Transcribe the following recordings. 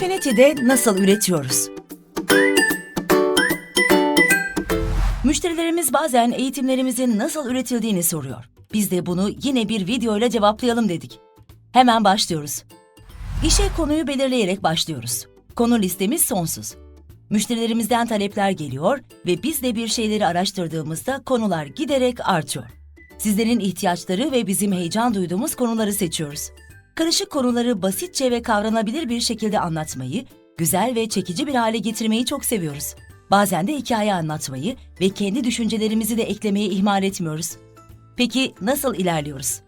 Infinity'de nasıl üretiyoruz? Müşterilerimiz bazen eğitimlerimizin nasıl üretildiğini soruyor. Biz de bunu yine bir video ile cevaplayalım dedik. Hemen başlıyoruz. İşe konuyu belirleyerek başlıyoruz. Konu listemiz sonsuz. Müşterilerimizden talepler geliyor ve biz de bir şeyleri araştırdığımızda konular giderek artıyor. Sizlerin ihtiyaçları ve bizim heyecan duyduğumuz konuları seçiyoruz. Karışık konuları basitçe ve kavranabilir bir şekilde anlatmayı, güzel ve çekici bir hale getirmeyi çok seviyoruz. Bazen de hikaye anlatmayı ve kendi düşüncelerimizi de eklemeyi ihmal etmiyoruz. Peki nasıl ilerliyoruz?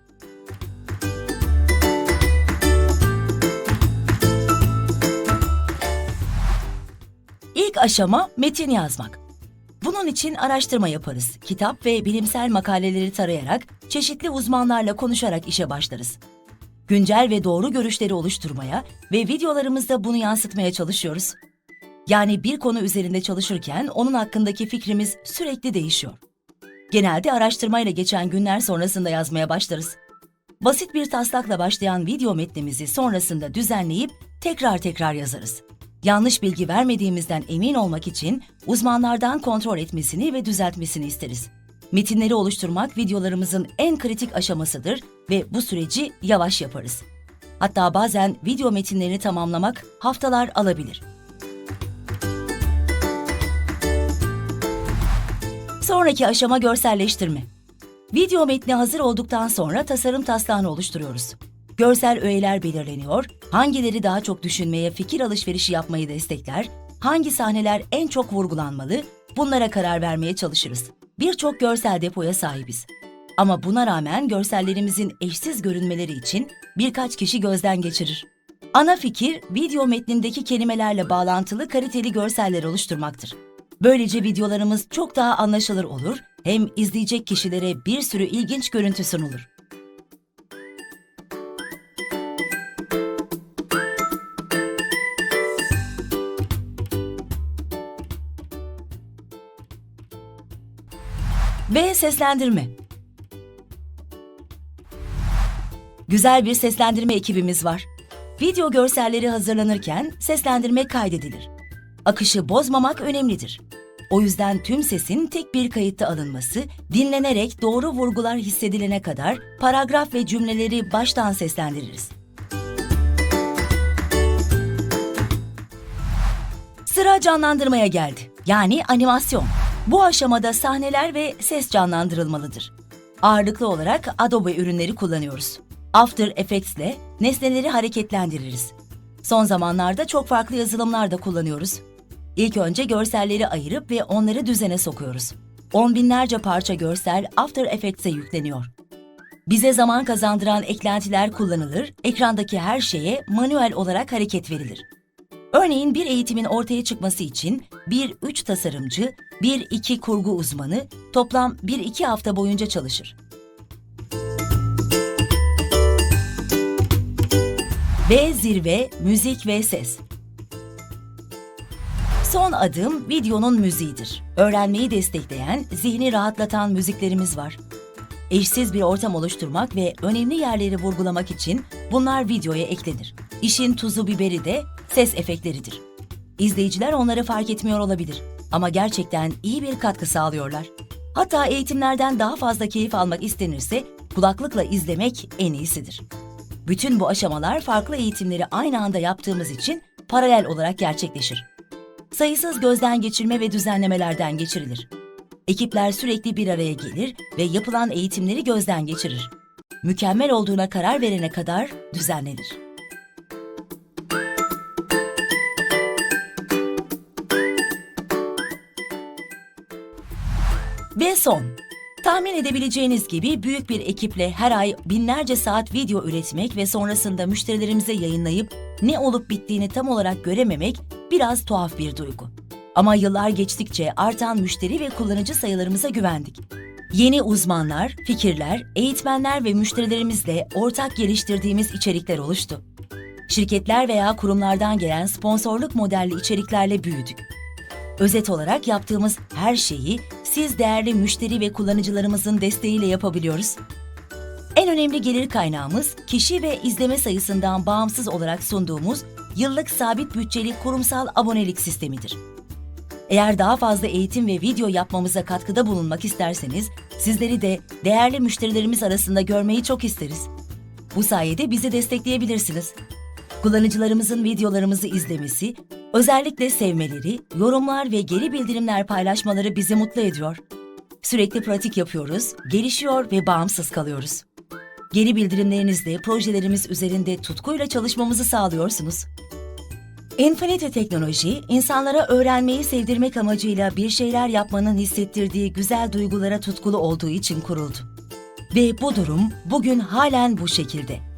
İlk aşama metin yazmak. Bunun için araştırma yaparız. Kitap ve bilimsel makaleleri tarayarak, çeşitli uzmanlarla konuşarak işe başlarız. Güncel ve doğru görüşleri oluşturmaya ve videolarımızda bunu yansıtmaya çalışıyoruz. Yani bir konu üzerinde çalışırken onun hakkındaki fikrimiz sürekli değişiyor. Genelde araştırmayla geçen günler sonrasında yazmaya başlarız. Basit bir taslakla başlayan video metnimizi sonrasında düzenleyip tekrar tekrar yazarız. Yanlış bilgi vermediğimizden emin olmak için uzmanlardan kontrol etmesini ve düzeltmesini isteriz. Metinleri oluşturmak videolarımızın en kritik aşamasıdır ve bu süreci yavaş yaparız. Hatta bazen video metinlerini tamamlamak haftalar alabilir. Sonraki aşama görselleştirme. Video metni hazır olduktan sonra tasarım taslağını oluşturuyoruz. Görsel öğeler belirleniyor, hangileri daha çok düşünmeye, fikir alışverişi yapmayı destekler, hangi sahneler en çok vurgulanmalı, bunlara karar vermeye çalışırız. Birçok görsel depoya sahibiz. Ama buna rağmen görsellerimizin eşsiz görünmeleri için birkaç kişi gözden geçirir. Ana fikir, video metnindeki kelimelerle bağlantılı kaliteli görseller oluşturmaktır. Böylece videolarımız çok daha anlaşılır olur, hem izleyecek kişilere bir sürü ilginç görüntü sunulur. Ve seslendirme. Güzel bir seslendirme ekibimiz var. Video görselleri hazırlanırken seslendirme kaydedilir. Akışı bozmamak önemlidir. O yüzden tüm sesin tek bir kayıtta alınması, dinlenerek doğru vurgular hissedilene kadar paragraf ve cümleleri baştan seslendiririz. Sıra canlandırmaya geldi. Yani animasyon. Bu aşamada sahneler ve ses canlandırılmalıdır. Ağırlıklı olarak Adobe ürünleri kullanıyoruz. After Effects ile nesneleri hareketlendiririz. Son zamanlarda çok farklı yazılımlar da kullanıyoruz. İlk önce görselleri ayırıp ve onları düzene sokuyoruz. On binlerce parça görsel After Effects'e yükleniyor. Bize zaman kazandıran eklentiler kullanılır, ekrandaki her şeye manuel olarak hareket verilir. Örneğin bir eğitimin ortaya çıkması için 1-3 tasarımcı, 1-2 kurgu uzmanı toplam 1-2 hafta boyunca çalışır. Ve zirve, müzik ve ses. Son adım videonun müziğidir. Öğrenmeyi destekleyen, zihni rahatlatan müziklerimiz var. Eşsiz bir ortam oluşturmak ve önemli yerleri vurgulamak için bunlar videoya eklenir. İşin tuzu biberi de ses efektleridir. İzleyiciler onları fark etmiyor olabilir ama gerçekten iyi bir katkı sağlıyorlar. Hatta eğitimlerden daha fazla keyif almak istenirse kulaklıkla izlemek en iyisidir. Bütün bu aşamalar farklı eğitimleri aynı anda yaptığımız için paralel olarak gerçekleşir. Sayısız gözden geçirme ve düzenlemelerden geçirilir. Ekipler sürekli bir araya gelir ve yapılan eğitimleri gözden geçirir. Mükemmel olduğuna karar verene kadar düzenlenir. Ve son. Tahmin edebileceğiniz gibi büyük bir ekiple her ay binlerce saat video üretmek ve sonrasında müşterilerimize yayınlayıp ne olup bittiğini tam olarak görememek biraz tuhaf bir duygu. Ama yıllar geçtikçe artan müşteri ve kullanıcı sayılarımıza güvendik. Yeni uzmanlar, fikirler, eğitmenler ve müşterilerimizle ortak geliştirdiğimiz içerikler oluştu. Şirketler veya kurumlardan gelen sponsorluk modelli içeriklerle büyüdük. Özet olarak yaptığımız her şeyi siz değerli müşteri ve kullanıcılarımızın desteğiyle yapabiliyoruz. En önemli gelir kaynağımız kişi ve izleme sayısından bağımsız olarak sunduğumuz yıllık sabit bütçeli kurumsal abonelik sistemidir. Eğer daha fazla eğitim ve video yapmamıza katkıda bulunmak isterseniz, sizleri de değerli müşterilerimiz arasında görmeyi çok isteriz. Bu sayede bizi destekleyebilirsiniz. Kullanıcılarımızın videolarımızı izlemesi, özellikle sevmeleri, yorumlar ve geri bildirimler paylaşmaları bizi mutlu ediyor. Sürekli pratik yapıyoruz, gelişiyor ve bağımsız kalıyoruz. Geri bildirimlerinizle projelerimiz üzerinde tutkuyla çalışmamızı sağlıyorsunuz. Infinity Teknoloji, insanlara öğrenmeyi sevdirmek amacıyla bir şeyler yapmanın hissettirdiği güzel duygulara tutkulu olduğu için kuruldu. Ve bu durum bugün halen bu şekilde.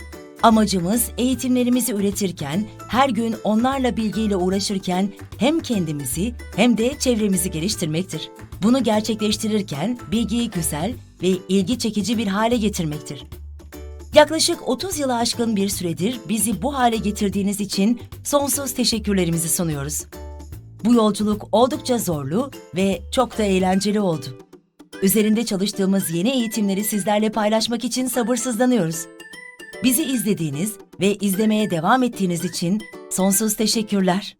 Amacımız eğitimlerimizi üretirken, her gün onlarla bilgiyle uğraşırken hem kendimizi hem de çevremizi geliştirmektir. Bunu gerçekleştirirken bilgiyi güzel ve ilgi çekici bir hale getirmektir. Yaklaşık 30 yılı aşkın bir süredir bizi bu hale getirdiğiniz için sonsuz teşekkürlerimizi sunuyoruz. Bu yolculuk oldukça zorlu ve çok da eğlenceli oldu. Üzerinde çalıştığımız yeni eğitimleri sizlerle paylaşmak için sabırsızlanıyoruz. Bizi izlediğiniz ve izlemeye devam ettiğiniz için sonsuz teşekkürler.